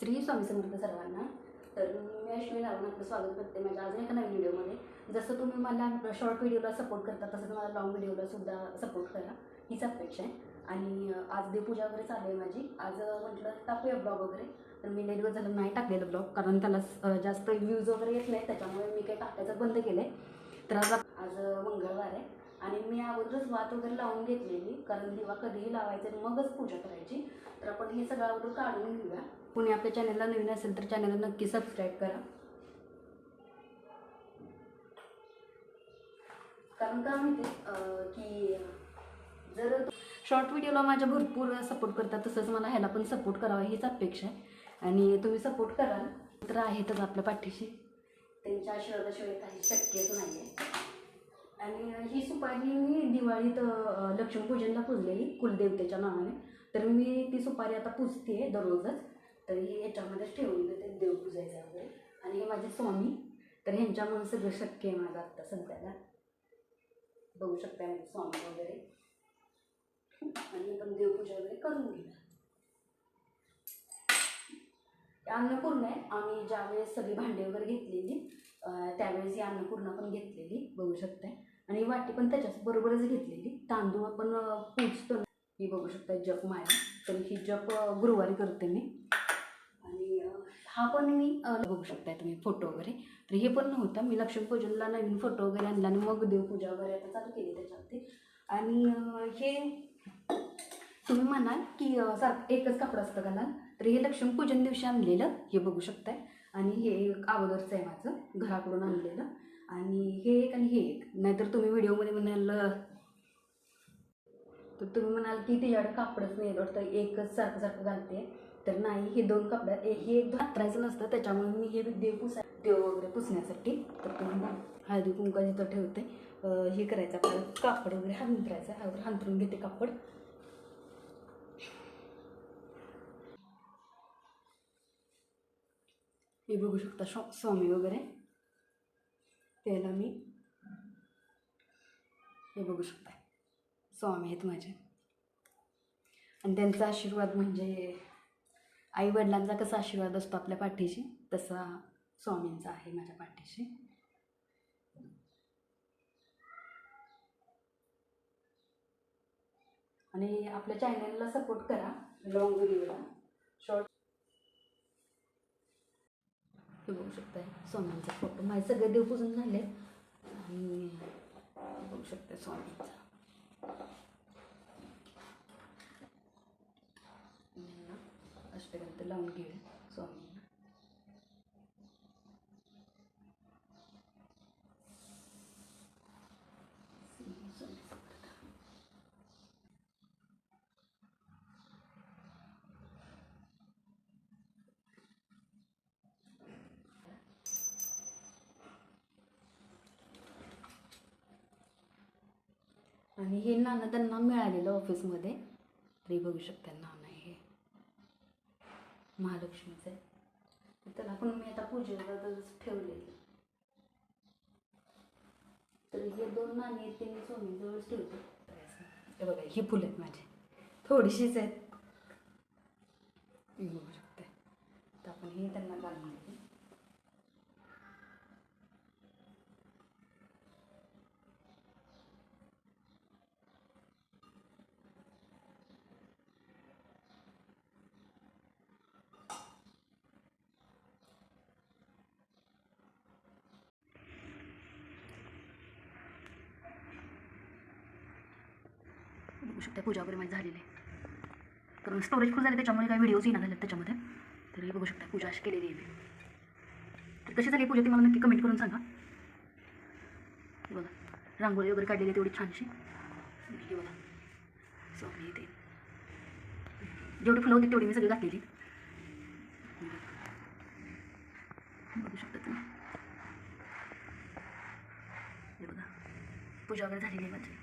श्री स्वामी समर्थ सर्वांना तर मी अश्विनी रावण आपलं स्वागत करते माझ्या अजून एका नवीन व्हिडिओमध्ये. जसं तुम्ही मला शॉर्ट व्हिडिओला सपोर्ट करता तसंच मला लॉंग व्हिडिओला सुद्धा सपोर्ट करा. हीच अपेक्षा आहे. आणि आज देवपूजा वगैरे चालू आहे माझी. आज म्हटलं टाकूया ब्लॉग वगैरे. तर मी लई दिवस झालं नाही टाकलेलं ब्लॉग कारण त्याला जास्त व्ह्यूज वगैरे येत नाही त्याच्यामुळे मी काही टाकायचं बंद केलं आहे तर आज आज मंगळवार आहे. आणि मी अगोदरच वात वगैरे लावून घेतलेली कारण दिवा कधीही लावायचा आणि मगच पूजा करायची. तर आपण हे सगळं अगोदर काढून घेऊया. कोणी आपल्या चॅनलला नवीन असेल तर चॅनलला नक्की सबस्क्राईब करा. कारण का माहिती की जर शॉर्ट व्हिडिओला माझ्या भरपूर सपोर्ट करतात तसंच मला ह्याला पण सपोर्ट करावा हीच अपेक्षा आहे. आणि तुम्ही सपोर्ट कराल तर आहेतच आपल्या पाठीशी. त्यांच्या आशीर्वादाशिवाय काही शक्यच नाही आहे आणि ही सुपारी मी दिवाळीत लक्ष्मीपूजनला पूजलेली कुलदेवतेच्या नावाने. तर मी ती सुपारी आता पूजते दररोजच. तर ही याच्यामध्येच ठेवून देते देव पूजायचं वगैरे आणि हे माझे स्वामी. तर ह्यांच्यामुळे सगळं शक्य आहे माझं आत्ता सध्याला. बघू शकता माझे स्वामी वगैरे. आणि पण देवपूजा वगैरे करून घेऊया अन्नपूर्ण आहे. आम्ही ज्यावेळेस सगळी भांडे वगैरे घेतलेली त्यावेळेस ही अन्नपूर्णा पण घेतलेली. बघू शकताय. आणि वाटी पण त्याच्याच बरोबरच घेतलेली. तांदूळ आपण अं, पूजतो ना, ही बघू शकता जप माया. तर ही जप गुरुवारी करते मी. आणि हा पण मी बघू शकताय तुम्ही फोटो वगैरे. तर हे पण नव्हतं. मी लक्ष्मीपूजनला नवीन फोटो वगैरे आणला आणि मग देवपूजा वगैरे आता चालू केली त्याच्यावरती. आणि हे तुम्ही म्हणाल की सारखं एकच कापड असतं घालाल तर हे लक्ष्मीपूजन दिवशी आणलेलं. हे बघू शकताय. आणि हे एक अगोदरचं आहे माझं. घराकडून आणलेलं. आणि हे एक आणि हे एक. नाहीतर तुम्ही व्हिडिओमध्ये म्हणाल तर तुम्ही म्हणाल की तिच्याकडे कापडच नाही वाटतं एकच सारखं सारखं घालते. तर नाही हे दोन कपड्यात हे हे एक हातरायचं नसतं. त्याच्यामुळे मी हे देव पुसा देव वगैरे पुसण्यासाठी तर तुम्ही हळदी कुंका जिथं ठेवते हे करायचं आपल्याला. कापड वगैरे हांतरायचं. अगोदर हांतरून घेते कापड. हे बघू शकता शॉ स्वामी वगैरे. त्याला मी. हे बघू शकता. स्वामी आहेत माझे. आणि त्यांचा आशीर्वाद म्हणजे आई वडिलांचा कसा आशीर्वाद असतो आपल्या पाठीशी तसा स्वामींचा आहे माझ्या पाठीशी. आणि आपल्या चॅनलला सपोर्ट करा. लॉंग व्हिडिओला शॉर्ट हे बघू शकताय. स्वामींचा फोटो माझे सगळे देव पूजन झाले. आणि बघू शकताय स्वामींचा आणि लावून घेऊया स्वामी श्री स्वामी समर्थ. आणि हे नाणं त्यांना मिळालेलं ऑफिसमध्ये. तरी बघू शकता नाणं आहे हे. महालक्ष्मीचं आहे. त्याला पण मी आता पूजेला ठेवलेलं. तर हे दोन नाणी आहेत ते मी स्वामीजवळच ठेवते हे बघा ही फुलं आहेत माझी. थोडीशीच आहेत. बघू शकते तर आपण हे त्यांना घालून घेऊ बघू शकता पूजा वगैरे माझी झालेली आहे. कारण स्टोरेज फुल झाले त्याच्यामुळे काही व्हिडिओज येणार झालेत त्याच्यामध्ये. तर हे बघू शकता पूजा अशी केलेली आहे मी. तर कशी झाली पूजा ती मला नक्की कमेंट करून सांगा. बघा रांगोळी वगैरे काढलेली आहे तेवढी छानशी. हे बघा स्वामी येते जेवढी फुलं होती तेवढी मी सगळी घातलेली. बघू शकता तुम्ही. हे बघा पूजा वगैरे झालेली आहे माझी.